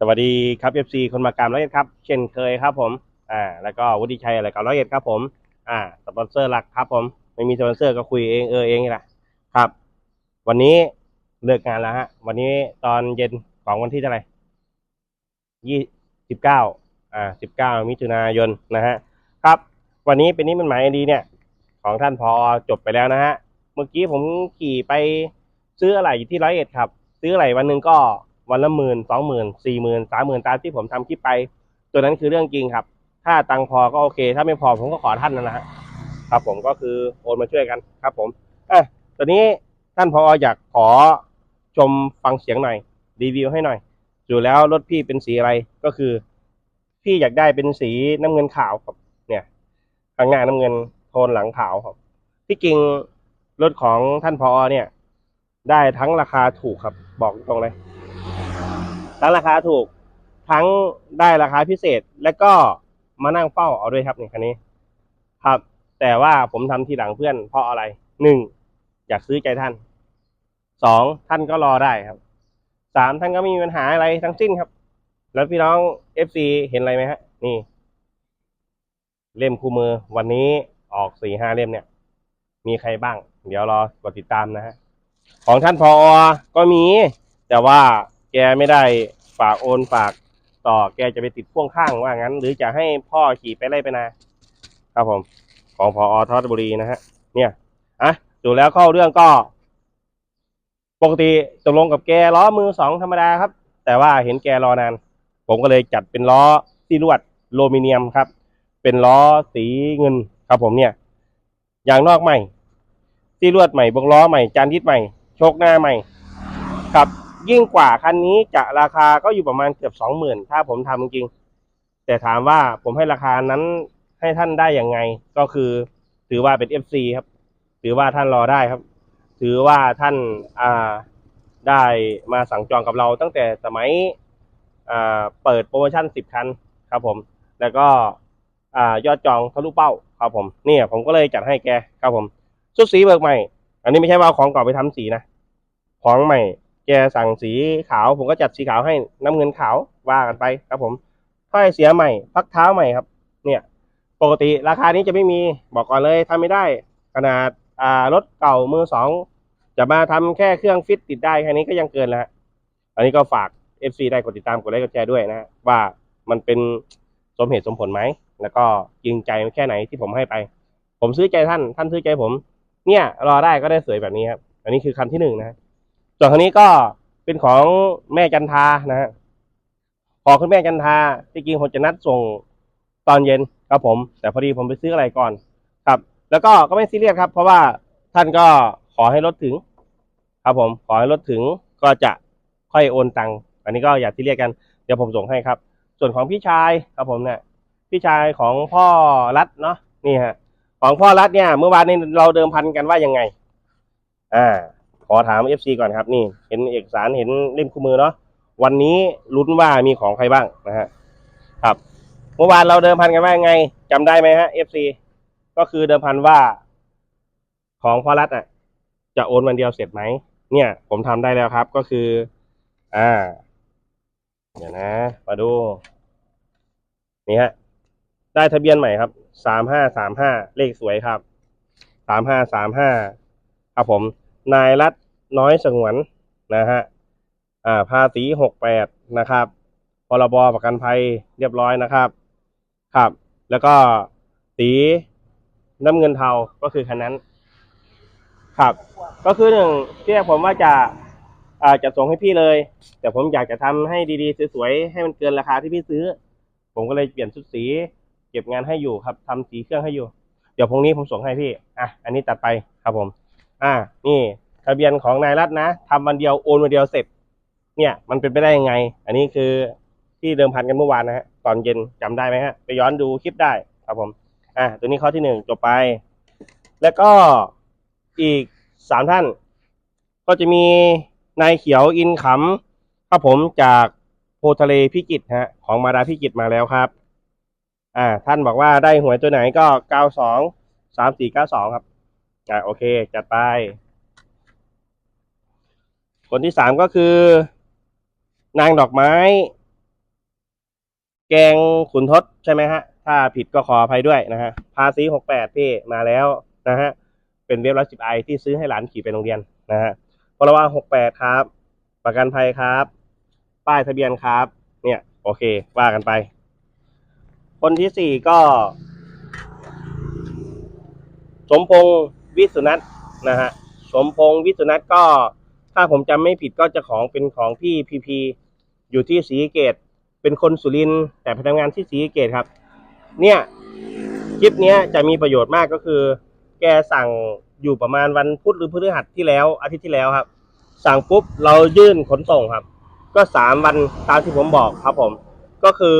สวัสดีครับ FC คนมากรรมร้อยเอ็ดครับ เช่นเคยครับผม อ่า แล้วก็วุฒิชัยอะไรกับร้อยเอ็ดครับผม อ่า สปอนเซอร์หลักครับผม ไม่มีสปอนเซอร์ก็คุยเองเออเองนี่แหละครับ วันนี้เลิกงานแล้วฮะ วันนี้ตอนเย็นของวันที่เท่าไหร่ยี่สิบเก้า อ่าสิบเก้ามิถุนายนนะฮะ ครับ วันนี้เป็นนี้มันหมายดีเนี่ย ของท่านพอจบไปแล้วนะฮะ เมื่อกี้ผมขี่ไปซื้ออะไรอยู่ที่ร้อยเอ็ดครับ ซื้ออะไรวันหนึ่งก็ วันละหมื่นสองหมื่นสี่หมื่นสามหมื่นตามที่ผมทำคลิปไป ตัวนั้นคือเรื่องจริงครับ ถ้าตังพอก็โอเค ถ้าไม่พอผมก็ขอท่านนะฮะครับผมก็คือโอนมาช่วยกันครับ ผมอะตอนนี้ท่านพออยากขอชมฟังเสียงหน่อยรีวิวให้หน่อยอยู่แล้วรถพี่เป็นสีอะไรก็คือ พี่อยากได้เป็นสีน้ำเงินขาวครับ เนี่ยข้างหน้าน้ำเงินโทนหลังขาวครับที่จริงรถของท่านพอเนี่ย ได้ทั้งราคาถูกครับ บอกตรงเลย ทั้งราคาถูกทั้งได้ราคาพิเศษ และก็มานั่งเฝ้าเอาด้วยครับนี่คันนี้ ครับ แต่ว่าผมทำทีหลังเพื่อนเพราะอะไรหนึ่งอยากซื้อใจท่านสองท่านก็รอได้ครับสามท่านก็ไม่มีปัญหาอะไรทั้งสิ้นครับ แล้วพี่น้องเอฟซีเห็นอะไรไหมฮะ นี่ เล่มคู่มือวันนี้ออกสี่ห้าเล่มเนี่ย มีใครบ้าง เดี๋ยวรอกดติดตามนะฮะของท่านพอก็มี แต่ว่า แกไม่ได้ฝากโอนฝากต่อแกจะไปติดพ่วงข้างว่างั้น หรือจะให้พ่อขี่ไปไล่ไปนาครับผม ของพอทอดบุรีนะฮะ เนี่ยอะดูแล้วเข้าเรื่องก็ ปกติตกลงกับแกล้อมือสองธรรมดาครับ แต่ว่าเห็นแกรอนาน ผมก็เลยจัดเป็นล้อที่ลวดโลมิเนียมครับ เป็นล้อสีเงินครับผมเนี่ยอย่างนอกใหม่ที่ลวดใหม่บวกล้อใหม่จานทิศใหม่ โชคหน้าใหม่ ครับ ยิ่งกว่าคันนี้จะราคาก็อยู่ประมาณเกือบสองหมื่นถ้าผมทำจริง แต่ถามว่าผมให้ราคานั้นให้ท่านได้อย่างไง ก็คือถือว่าเป็น FC ครับ ถือว่าท่านรอได้ครับ ถือว่าท่านอ่าได้มาสั่งจองกับเราตั้งแต่สมัยอ่าเปิดโปรโมชั่นสิบคันครับผม แล้วก็อ่ายอดจองทะลุเป้าครับผมเนี่ยผมก็เลยจัดให้แกครับผมชุดสีเบิกใหม่ อันนี้ไม่ใช่ว่าเอาของเก่าไปทำสีนะ ของใหม่ แกสั่งสีขาว ผมก็จัดสีขาวให้น้ำเงินขาวว่ากันไปครับผมถ้อยเสียใหม่พักเท้าใหม่ครับ เนี่ย ปกติราคานี้จะไม่มีบอกก่อนเลยทำไม่ได้ ขนาดอ่ารถเก่ามือสองจะมาทำแค่เครื่องฟิตติดได้แค่นี้ก็ยังเกินแล้ว อันนี้ก็ฝาก FC ได้กดติดตามกดไลค์กดแชร์ด้วยนะว่ามันเป็นสมเหตุสมผลไหม แล้วก็จริงใจแค่ไหนที่ผมให้ไป ผมซื้อใจท่าน ท่านซื้อใจผม เนี่ย รอได้ก็ได้สวยแบบนี้ครับ อันนี้คือคันที่หนึ่งนะ ส่วนคันนี้ก็เป็นของแม่จันทานะฮะของคุณแม่จันทาที่จริงผมจะนัดส่งตอนเย็นครับผม แต่พอดีผมไปซื้ออะไรก่อนครับ แล้วก็ก็ไม่ซีเรียสครับ เพราะว่าท่านก็ขอให้รถถึง ครับผม ขอให้รถถึงก็จะค่อยโอนตังค์อันนี้ก็อย่าซีเรียสกันเดี๋ยวผมส่งให้ครับ ส่วนของพี่ชายครับผมเนี่ยพี่ชายของพ่อรัฐเนาะนี่ฮะของพ่อรัฐเนี่ย เมื่อวานนี้เราเดิมพันกันว่ายังไง อ่า ขอถาม FC ก่อนครับนี่ เห็นเอกสารเห็นเล่มคู่มือเนาะวันนี้ลุ้นว่ามีของใครบ้างนะฮะครับเมื่อวานเราเดิมพันกันว่ายังไงจำได้ไหมฮะ FC ก็คือเดิมพันว่า ของพ่อรัฐอะ จะโอนวันเดียวเสร็จไหมเนี่ย ผมทำได้แล้วครับ ก็คือ อ่า เดี๋ยวนะ มาดู นี่ฮะ ได้ทะเบียนใหม่ครับสามห้าสามห้าเลขสวยครับสามห้าสามห้าครับผม นายรัตน์น้อยสงวนนะฮะอ่าภาษีหกแปดนะครับพรบประกันภัยเรียบร้อยนะครับครับ แล้วก็สีน้ำเงินเทาก็คือคันนั้น ครับ ก็คือหนึ่งที่ผมว่าจะอ่าจะส่งให้พี่เลย แต่ผมอยากจะทำให้ดีๆสวยๆให้มันเกินราคาที่พี่ซื้อ ผมก็เลยเปลี่ยนชุดสี เก็บงานให้อยู่ครับทำสีเครื่องให้อยู่ เดี๋ยวพรุ่งนี้ผมส่งให้พี่อะอันนี้ตัดไปครับผม อ่า นี่ทะเบียนของนายรัตน์นะทำวันเดียวโอนวันเดียวเสร็จ เนี่ย มันเป็นไปได้ยังไง อันนี้คือที่เดิมพันกันเมื่อวานนะฮะ ตอนเย็นจำได้ไหมฮะ ไปย้อนดูคลิปได้ครับผม อะตัวนี้ข้อที่หนึ่งจบไป แล้วก็อีกสามท่าน ก็จะมีนายเขียวอินขำครับผมจากโพทะเลพิจิตฮะ ของมาดาพิจิตมาแล้วครับ อ่า ท่านบอกว่าได้หวยตัวไหนก็เก้าสองสามสี่เก้าสองครับ อ่าโอเค จัดไป คนที่สามก็คือ นางดอกไม้ แกงขุนทดใช่ไหมฮะ ถ้าผิดก็ขออภัยด้วยนะฮะ ภาษีหกแปดพี่มาแล้วนะฮะ เป็นเว็บร้อยสิบไอที่ซื้อให้หลานขี่ไปโรงเรียนนะฮะพรบหกแปดครับ ประกันภัยครับ ป้ายทะเบียนครับ เนี่ย โอเค ว่ากันไป คนที่สี่ก็ สมพงษ์ วิสุนัทนะฮะสมพงษ์วิสุนัทก็ ถ้าผมจำไม่ผิดก็จะของเป็นของพี่พีพีอยู่ที่ศรีเกต เป็นคนสุรินแต่พนักงานที่ศรีเกตครับ เนี่ยคลิปเนี้ยจะมีประโยชน์มากก็คือ แกสั่งอยู่ประมาณวันพุธหรือพฤหัสที่แล้ว อาทิตย์ที่แล้วครับ สั่งปุ๊บเรายื่นขนส่งครับ ก็สามวันตามที่ผมบอกครับผม ก็คือ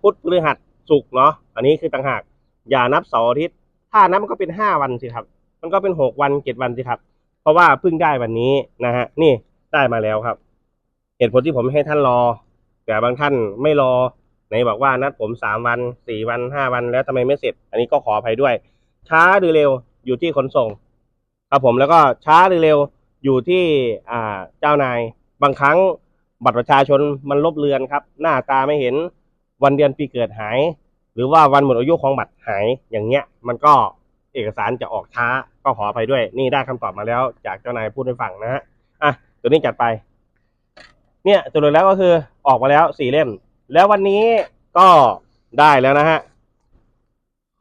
พุธพฤหัสศุกร์เนาะอันนี้คือต่างหาก อย่านับเสาร์อาทิตย์ถ้านับมันก็เป็นห้าวันสิครับ มันก็เป็นหกวันเจ็ดวันสิครับ เพราะว่าเพิ่งได้วันนี้นะฮะ นี่ได้มาแล้วครับ เหตุผลที่ผมให้ท่านรอ แต่บางท่านไม่รอไหนบอกว่านัดผมสามวันสี่วันห้าวันแล้วทำไมไม่เสร็จ อันนี้ก็ขออภัยด้วย ช้าหรือเร็วอยู่ที่ขนส่ง ครับผมแล้วก็ช้าหรือเร็วอยู่ที่อ่าเจ้านาย บางครั้งบัตรประชาชนมันลบเลือนครับ หน้าตาไม่เห็นวันเดือนปีเกิดหาย หรือว่าวันหมดอายุของบัตรหายอย่างเงี้ย มันก็เอกสารจะออกช้า ก็ขออภัยด้วย นี่ได้คำตอบมาแล้วจากเจ้านายพูดให้ฟังนะฮะอะตัวนี้จัดไป เนี่ยสรุปแล้วก็คือออกมาแล้วสี่เล่ม แล้ววันนี้ก็ได้แล้วนะฮะ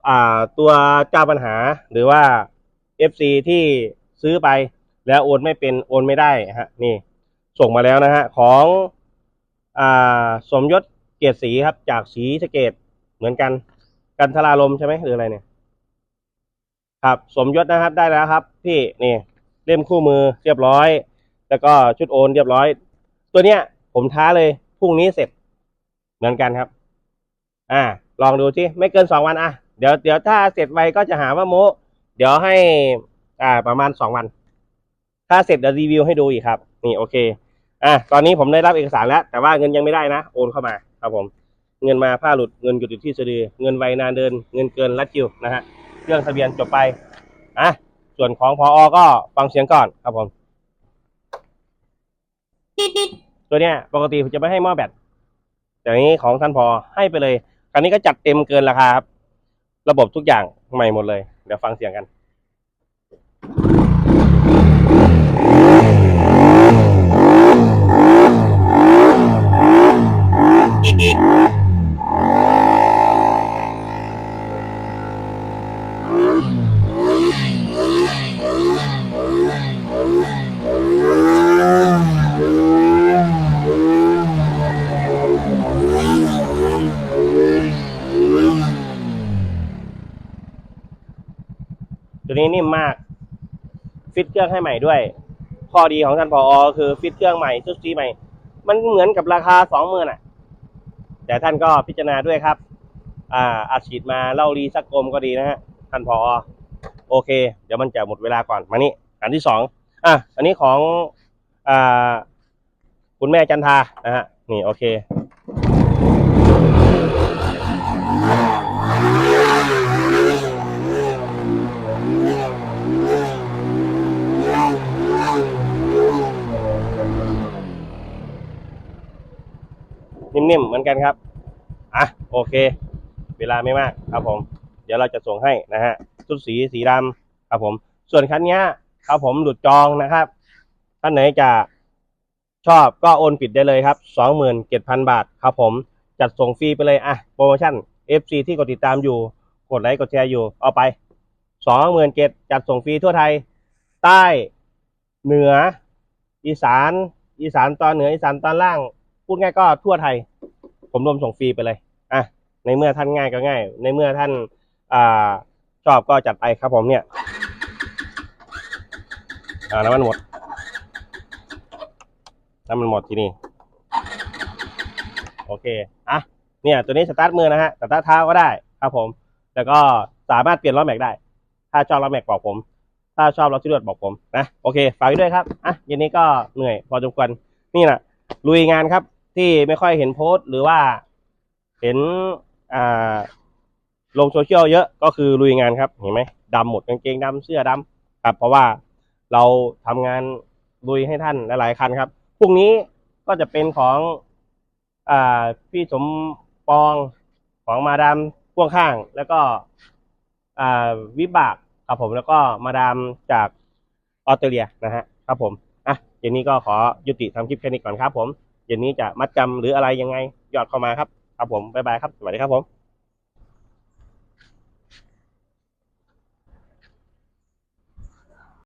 อ่าตัวเจ้าปัญหาหรือว่า FC ที่ซื้อไปแล้วโอนไม่เป็นโอนไม่ได้ฮะนี่ ส่งมาแล้วนะฮะของอ่าสมยศเกียรติศรีครับจากศรีสะเกดเหมือนกันกันทราลมใช่ไหมหรืออะไรเนี่ย ครับสมยศนะครับได้แล้วครับ พี่นี่เล่มคู่มือเรียบร้อย แล้วก็ชุดโอนเรียบร้อย ตัวเนี้ย ผมท้าเลยพรุ่งนี้เสร็จเหมือนกันครับ อ่า ลองดูที่ไม่เกินสองวันอะเดี๋ยวเดี๋ยวถ้าเสร็จไวก็จะหาว่าโมเดี๋ยวให้อ่าประมาณสองวัน ถ้าเสร็จเดี๋ยวรีวิวให้ดูอีกครับนี่โอเคอะตอนนี้ผมได้รับเอกสารแล้ว แต่ว่าเงินยังไม่ได้นะโอนเข้ามาครับผม เงินมาผ้าหลุดเงินหยุดอยู่ที่สะดือเงินไวนานเดิน เงินเกินรัดคิวนะฮะ เรื่องทะเบียนจบไปอะส่วนของพออก็ฟังเสียงก่อนครับผม ตัวเนี้ยปกติผมจะไม่ให้หม้อแบตแต่นี้ของท่านพอให้ไปเลยคราวนี้ก็จัดเต็มเกินราคาครับ ระบบทุกอย่างใหม่หมดเลย เดี๋ยวฟังเสียงกัน ตัวนี้นิ่มมาก ฟิตเครื่องให้ใหม่ด้วย ข้อดีของท่านพออคือฟิตเครื่องใหม่ชุดสีใหม่ มันเหมือนกับราคาสองหมื่นอะ แต่ท่านก็พิจารณาด้วยครับ อ่าอาฉีดมาเล่ารีสักกลมก็ดีนะฮะท่านพอโอเค เดี๋ยวมันจะหมดเวลาก่อนมานี่อันที่สองอะอันนี้ของอ่าคุณแม่จันทานะฮะนี่โอเค นิ่มๆเหมือนกันครับอะโอเค เวลาไม่มากครับผม เดี๋ยวเราจะส่งให้นะฮะชุดสีสีดำครับผม ส่วนคันเนี้ยครับผมหลุดจองนะครับท่านไหนจะชอบก็โอนปิดได้เลยครับสองหมื่นเจ็ดพันบาทครับผมจัดส่งฟรีไปเลยอะโปรโมชั่น FC ที่กดติดตามอยู่ กดไลค์กดแชร์อยู่ เอาไปสองหมื่นเจ็ดจัดส่งฟรีทั่วไทย ใต้เหนือ อีสาน อีสานตอนเหนืออีสานตอนล่าง พูดง่ายก็ทั่วไทย ผมรวมส่งฟรีไปเลยอะในเมื่อท่านง่ายก็ง่าย ในเมื่อท่านอ่าชอบก็จัดไปครับผมเนี่ยอ่าน้ำมันหมดน้ำมันหมดที่นี่โอเคอะเนี่ยตัวนี้สตาร์ทมือนะฮะสตาร์ทเท้าก็ได้ครับผม แล้วก็สามารถเปลี่ยนล้อแม็กได้ ถ้าชอบล้อแม็กบอกผม ถ้าชอบล้อที่รวดบอกผมนะโอเคฝากไว้ด้วยครับอะเย็นนี้ก็เหนื่อยพอสมควรนี่นะลุยงานครับ ที่ไม่ค่อยเห็นโพสต์หรือว่าเห็นอ่าลงโซเชียลเยอะก็คือลุยงานครับ เห็นไหมดำหมดกางเกงดำเสื้อดำครับ เพราะว่าเราทำงานลุยให้ท่านหลายๆคันครับพรุ่งนี้ก็จะเป็นของอ่าพี่สมปองของมาดามพ่วงข้าง แล้วก็อ่าวิบากครับผมแล้วก็มาดามจากออสเตรเลียนะฮะครับผมอะเย็นนี้ก็ขอยุติทำคลิปแค่นี้ก่อนครับผม เย็นนี้จะมัดจำหรืออะไรยังไงยอดเข้ามาครับครับผมบ๊ายบายครับสวัสดีครับผม